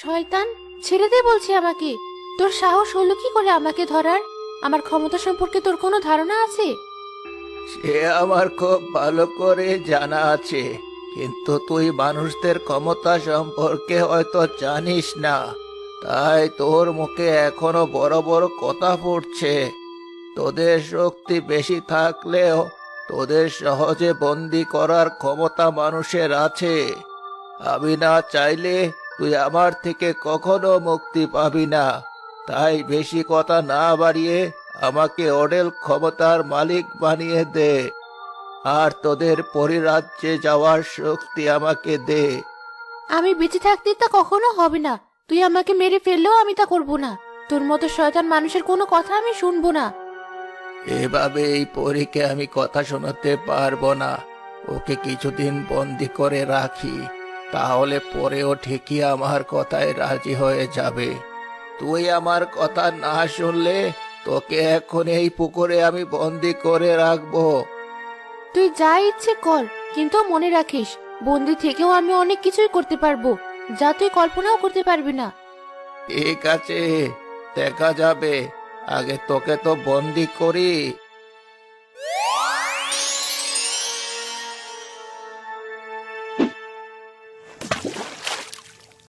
শয়তান, ছেড়ে দে বলছি আমাকে। তোর সাহস হলো কি করে আমাকে ধরার? আমার ক্ষমতা সম্পর্কে তোর কোনো ধারণা আছে? সে আমার খুব ভালো করে জানা আছে, কিন্তু তুই মানুষদের ক্ষমতা সম্পর্কে হয়তো জানিস না। তাই তোর মুখে এখনও বড় বড় কথা পড়ছে তোদের শক্তি বেশি থাকলেও তোদের সহজে বন্দি করার ক্ষমতা মানুষের আছে। আমি না চাইলে তুই আমার থেকে কখনো মুক্তি পাবি না। তাই বেশি কথা না বাড়িয়ে আমাকে অডেল ক্ষমতার মালিক বানিয়ে দে। আর তোদের পরিরাজ্যে যাওয়ার শক্তি আমাকে দে। আমি বেঁচে থাকতে তা কখনো হবে না। তুই আমাকে মেরে ফেললেও আমি তা করব না। তোর মতো শয়তান মানুষের কোনো কথা আমি শুনব না। এভাবে এই পরীকে আমি কথা শোনাতে পারব না। ওকে কিছুদিন বন্দি করে রাখি। তাহলে পরেও ঠিকই আমার কথায় রাজি হয়ে যাবে। তুই আমার কথা না শুনলে তোকে এখন এই পুকুরে আমি বন্দি করে রাখব। তুই যা ইচ্ছে কর কিন্তু মনে রাখিস বন্দি থেকেও আমি অনেক কিছুই করতে পারব যা তুই কল্পনাও করতে পারবি না। ঠিক আছে দেখা যাবে। আগে তোকে তো বন্দি করি।